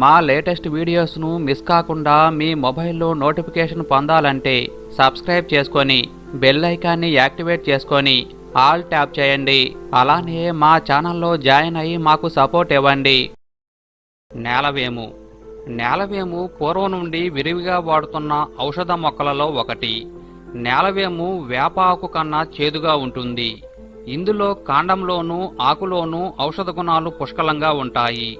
మా latest వీడియోస్ను miss కాకుండా మీ మొబైల్లో నోటిఫికేషన్ పొందాలంటే సబ్స్క్రైబ్ చేసుకొని బెల్ ఐకాన్ని యాక్టివేట్ చేసుకొని ఆల్ ట్యాప్ చేయండి. అలానే మా ఛానల్లో జాయిన్ అయ్యి మాకు సపోర్ట్ ఇవ్వండి. నేలవేము. నేలవేము పూర్వం నుండి విరివిగా వాడుతున్న ఔషధ మొక్కలలో ఒకటి. నేలవేము వేపాకు కన్నా చేదుగా ఉంటుంది. ఇందులో కాండంలోనూ ఆకులోనూ ఔషధ గుణాలు పుష్కలంగా ఉంటాయి.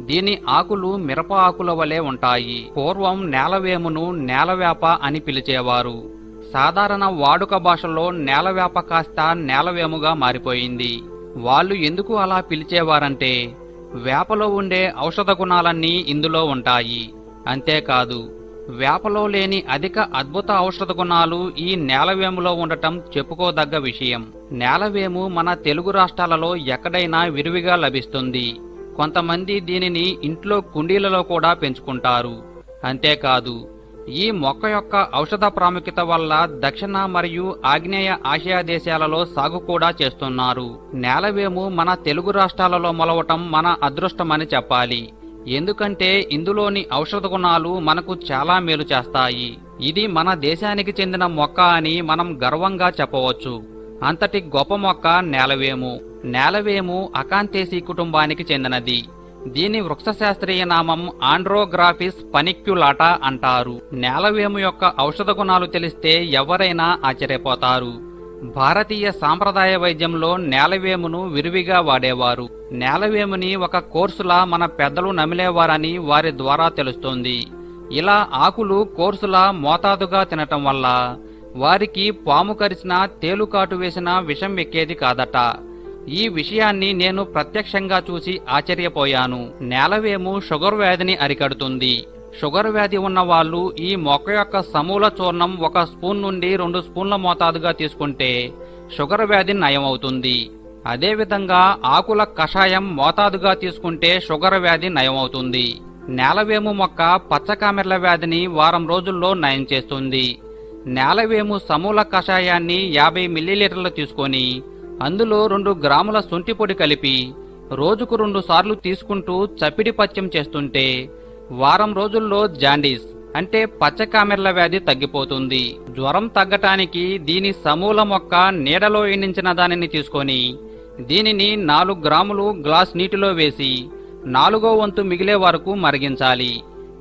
దీని ఆకులు మిరప ఆకుల వలె ఉంటాయి. పూర్వం నేలవేమును నేలవేప అని పిలిచేవారు. సాధారణ వాడుక భాషలో నేలవేప కాస్త నేలవేముగా మారిపోయింది. వాళ్ళు ఎందుకు అలా పిలిచేవారంటే వేపలో ఉండే ఔషధ గుణాలన్నీ ఇందులో ఉంటాయి. అంతేకాదు వేపలో లేని అధిక అద్భుత ఔషధ గుణాలు ఈ నేలవేములో ఉండటం చెప్పుకోదగ్గ విషయం. నేలవేము మన తెలుగు రాష్ట్రాలలో ఎక్కడైనా విరివిగా లభిస్తుంది. కొంతమంది దీనిని ఇంట్లో కుండీలలో కూడా పెంచుకుంటారు. అంతేకాదు ఈ మొక్క యొక్క ఔషధ ప్రాముఖ్యత వల్ల దక్షిణ మరియు ఆగ్నేయ ఆసియా దేశాలలో సాగు కూడా చేస్తున్నారు. నేలవేము మన తెలుగు రాష్ట్రాలలో మొలవటం మన అదృష్టమని చెప్పాలి. ఎందుకంటే ఇందులోని ఔషధ గుణాలు మనకు చాలా మేలు చేస్తాయి. ఇది మన దేశానికి చెందిన మొక్క అని మనం గర్వంగా చెప్పవచ్చు. అంతటి గొప్ప మొక్క నేలవేము. నేలవేము అకాంతేసి కుటుంబానికి చెందినది. దీని వృక్షశాస్త్రీయ నామం ఆండ్రోగ్రాఫిస్ పనిక్యులాటా అంటారు. నేలవేము యొక్క ఔషధ గుణాలు తెలిస్తే ఎవరైనా ఆశ్చర్యపోతారు. భారతీయ సాంప్రదాయ వైద్యంలో నేలవేమును విరివిగా వాడేవారు. నేలవేముని ఒక కోర్సులా మన పెద్దలు నమిలేవారని వారి ద్వారా తెలుస్తోంది. ఇలా ఆకులు కోర్సులా మోతాదుగా తినటం వల్ల వారికి పాము కరిచినా తేలుకాటు వేసినా విషం ఎక్కేది కాదట. ఈ విషయాన్ని నేను ప్రత్యక్షంగా చూసి ఆశ్చర్యపోయాను. నేలవేము షుగర్ వ్యాధిని అరికడుతుంది. షుగర్ వ్యాధి ఉన్నవాళ్ళు ఈ మొక్క యొక్క సమూల చూర్ణం ఒక స్పూన్ నుండి రెండు స్పూన్ల మోతాదుగా తీసుకుంటే షుగర్ వ్యాధి నయమవుతుంది. అదేవిధంగా ఆకుల కషాయం మోతాదుగా తీసుకుంటే షుగర్ వ్యాధి నయమవుతుంది. నేలవేము మొక్క పచ్చకామెర్ల వ్యాధిని వారం రోజుల్లో నయం చేస్తుంది. నేలవేము సమూల కషాయాన్ని యాభై మిల్లీలీటర్లు తీసుకొని అందులో రెండు గ్రాముల శొంఠి పొడి కలిపి రోజుకు రెండు సార్లు తీసుకుంటూ చప్పిడి పత్యం చేస్తుంటే వారం రోజుల్లో జాండీస్ అంటే పచ్చకామెర్ల వ్యాధి తగ్గిపోతుంది. జ్వరం తగ్గటానికి దీని సమూల మొక్క నీడలో ఎండించిన దానిని తీసుకొని దీనిని నాలుగు గ్రాములు గ్లాస్ నీటిలో వేసి నాలుగో వంతు మిగిలే వరకు మరిగించాలి.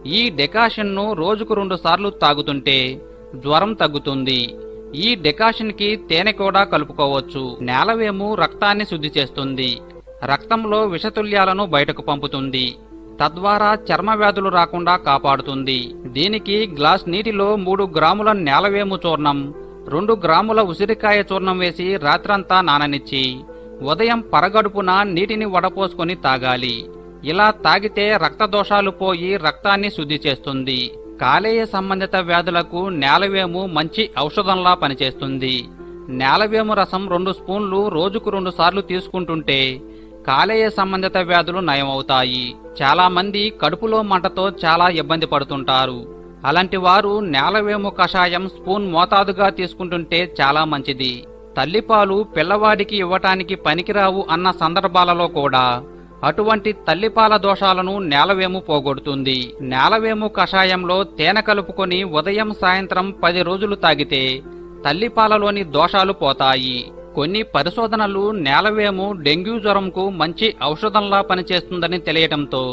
ఈ డెకాషన్ను రోజుకు రెండు సార్లు తాగుతుంటే జ్వరం తగ్గుతుంది. ఈ డెకాషన్కి తేనె కూడా కలుపుకోవచ్చు. నేలవేము రక్తాన్ని శుద్ధి చేస్తుంది. రక్తంలో విషతుల్యాలను బయటకు పంపుతుంది. తద్వారా చర్మ వ్యాధులు రాకుండా కాపాడుతుంది. దీనికి గ్లాస్ నీటిలో మూడు గ్రాముల నేలవేము చూర్ణం రెండు గ్రాముల ఉసిరికాయ చూర్ణం వేసి రాత్రంతా నాననిచ్చి ఉదయం పరగడుపున నీటిని వడపోసుకొని తాగాలి. ఇలా తాగితే రక్త దోషాలు పోయి రక్తాన్ని శుద్ధి చేస్తుంది. కాలేయ సంబంధిత వ్యాధులకు నేలవేము మంచి ఔషధంలా పనిచేస్తుంది. నేలవేము రసం రెండు స్పూన్లు రోజుకు రెండు సార్లు తీసుకుంటుంటే కాలేయ సంబంధిత వ్యాధులు నయమవుతాయి. చాలా మంది కడుపులో మంటతో చాలా ఇబ్బంది పడుతుంటారు. అలాంటి వారు నేలవేము కషాయం స్పూన్ మోతాదుగా తీసుకుంటుంటే చాలా మంచిది. తల్లిపాలు పిల్లవాడికి ఇవ్వటానికి పనికిరావు అన్న సందర్భాలలో కూడా అటువంటి తల్లిపాల దోషాలను నేలవేము పోగొడుతుంది. నేలవేము కషాయంలో తేనె కలుపుకొని ఉదయం సాయంత్రం పది రోజులు తాగితే తల్లిపాలలోని దోషాలు పోతాయి. కొన్ని పరిశోధనలు నేలవేము డెంగ్యూ జ్వరంకు మంచి ఔషధంలా పనిచేస్తుందని తెలియటంతో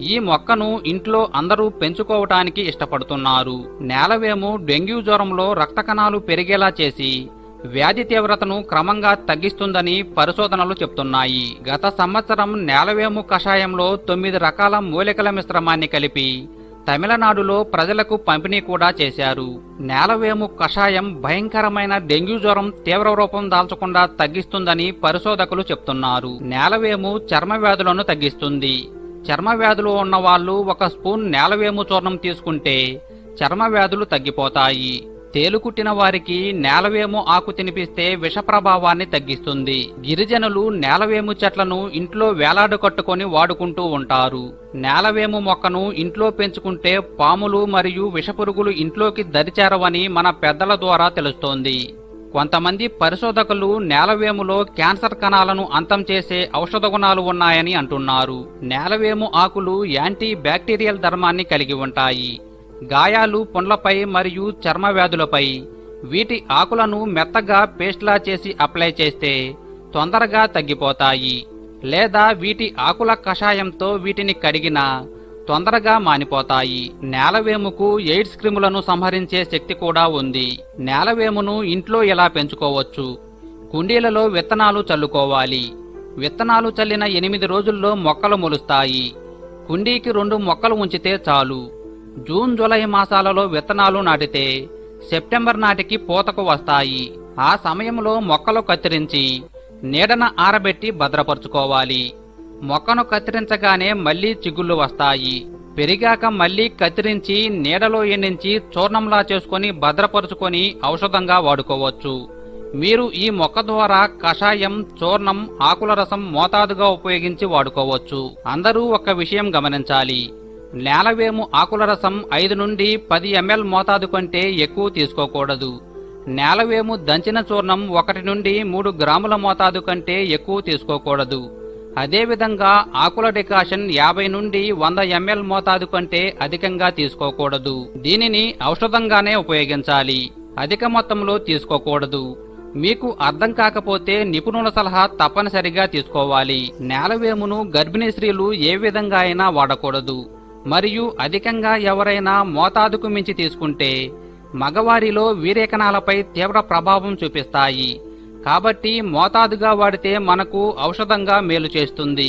ఈ మొక్కను ఇంట్లో అందరూ పెంచుకోవటానికి ఇష్టపడుతున్నారు. నేలవేము డెంగ్యూ జ్వరంలో రక్త కణాలు పెరిగేలా చేసి వ్యాధి తీవ్రతను క్రమంగా తగ్గిస్తుందని పరిశోధనలు చెప్తున్నాయి. గత సంవత్సరం నేలవేము కషాయంలో తొమ్మిది రకాల మూలికల మిశ్రమాన్ని కలిపి తమిళనాడులో ప్రజలకు పంపిణీ కూడా చేశారు. నేలవేము కషాయం భయంకరమైన డెంగ్యూ జ్వరం తీవ్ర రూపం దాల్చకుండా తగ్గిస్తుందని పరిశోధకులు చెప్తున్నారు. నేలవేము చర్మ వ్యాధులను తగ్గిస్తుంది. చర్మ వ్యాధులు ఉన్న వాళ్ళు ఒక స్పూన్ నేలవేము చూర్ణం తీసుకుంటే చర్మ వ్యాధులు తగ్గిపోతాయి. తేలుకుట్టిన వారికి నేలవేము ఆకు తినిపిస్తే విష ప్రభావాన్ని తగ్గిస్తుంది. గిరిజనులు నేలవేము చెట్లను ఇంట్లో వేలాడు కట్టుకొని వాడుకుంటూ ఉంటారు. నేలవేము మొక్కను ఇంట్లో పెంచుకుంటే పాములు మరియు విషపురుగులు ఇంట్లోకి దరిచేరవని మన పెద్దల ద్వారా తెలుస్తోంది. కొంతమంది పరిశోధకులు నేలవేములో క్యాన్సర్ కణాలను అంతం చేసే ఔషధ గుణాలు ఉన్నాయని అంటున్నారు. నేలవేము ఆకులు యాంటీ బ్యాక్టీరియల్ ధర్మాన్ని కలిగి ఉంటాయి. గాయాలు పుండ్లపై మరియు చర్మ వ్యాధులపై వీటి ఆకులను మెత్తగా పేస్ట్లా చేసి అప్లై చేస్తే తొందరగా తగ్గిపోతాయి. లేదా వీటి ఆకుల కషాయంతో వీటిని కడిగినా తొందరగా మానిపోతాయి. నేలవేముకు ఎయిడ్స్ క్రిములను సంహరించే శక్తి కూడా ఉంది. నేలవేమును ఇంట్లో ఎలా పెంచుకోవచ్చు? కుండీలలో విత్తనాలు చల్లుకోవాలి. విత్తనాలు చల్లిన ఎనిమిది రోజుల్లో మొక్కలు మొలుస్తాయి. కుండీకి రెండు మొక్కలు ఉంచితే చాలు. జూన్ జూలై మాసాలలో విత్తనాలు నాటితే సెప్టెంబర్ నాటికి పూతకు వస్తాయి. ఆ సమయంలో మొక్కలు కత్తిరించి నీడన ఆరబెట్టి భద్రపరుచుకోవాలి. మొక్కను కత్తిరించగానే మళ్ళీ చిగుళ్ళు వస్తాయి. పెరిగాక మళ్ళీ కత్తిరించి నీడలో ఎండించి చూర్ణంలా చేసుకొని భద్రపరుచుకొని ఔషధంగా వాడుకోవచ్చు. మీరు ఈ మొక్క ద్వారా కషాయం చూర్ణం ఆకుల రసం మోతాదుగా ఉపయోగించి వాడుకోవచ్చు. అందరూ ఒక విషయం గమనించాలి. నేలవేము ఆకుల రసం ఐదు నుండి పది ఎంఎల్ మోతాదు కంటే ఎక్కువ తీసుకోకూడదు. నేలవేము దంచిన చూర్ణం ఒకటి నుండి మూడు గ్రాముల మోతాదు కంటే ఎక్కువ తీసుకోకూడదు. అదేవిధంగా ఆకుల డికాషన్ యాభై నుండి వంద ఎంఎల్ మోతాదు కంటే అధికంగా తీసుకోకూడదు. దీనిని ఔషధంగానే ఉపయోగించాలి. అధిక మొత్తంలో తీసుకోకూడదు. మీకు అర్థం కాకపోతే నిపుణుల సలహా తప్పనిసరిగా తీసుకోవాలి. నేలవేమును గర్భిణీ స్త్రీలు ఏ విధంగా అయినా వాడకూడదు. మరియు అధికంగా ఎవరైనా మోతాదుకు మించి తీసుకుంటే మగవారిలో వీరేకణాలపై తీవ్ర ప్రభావం చూపిస్తాయి. కాబట్టి మోతాదుగా వాడితే మనకు ఔషధంగా మేలు చేస్తుంది.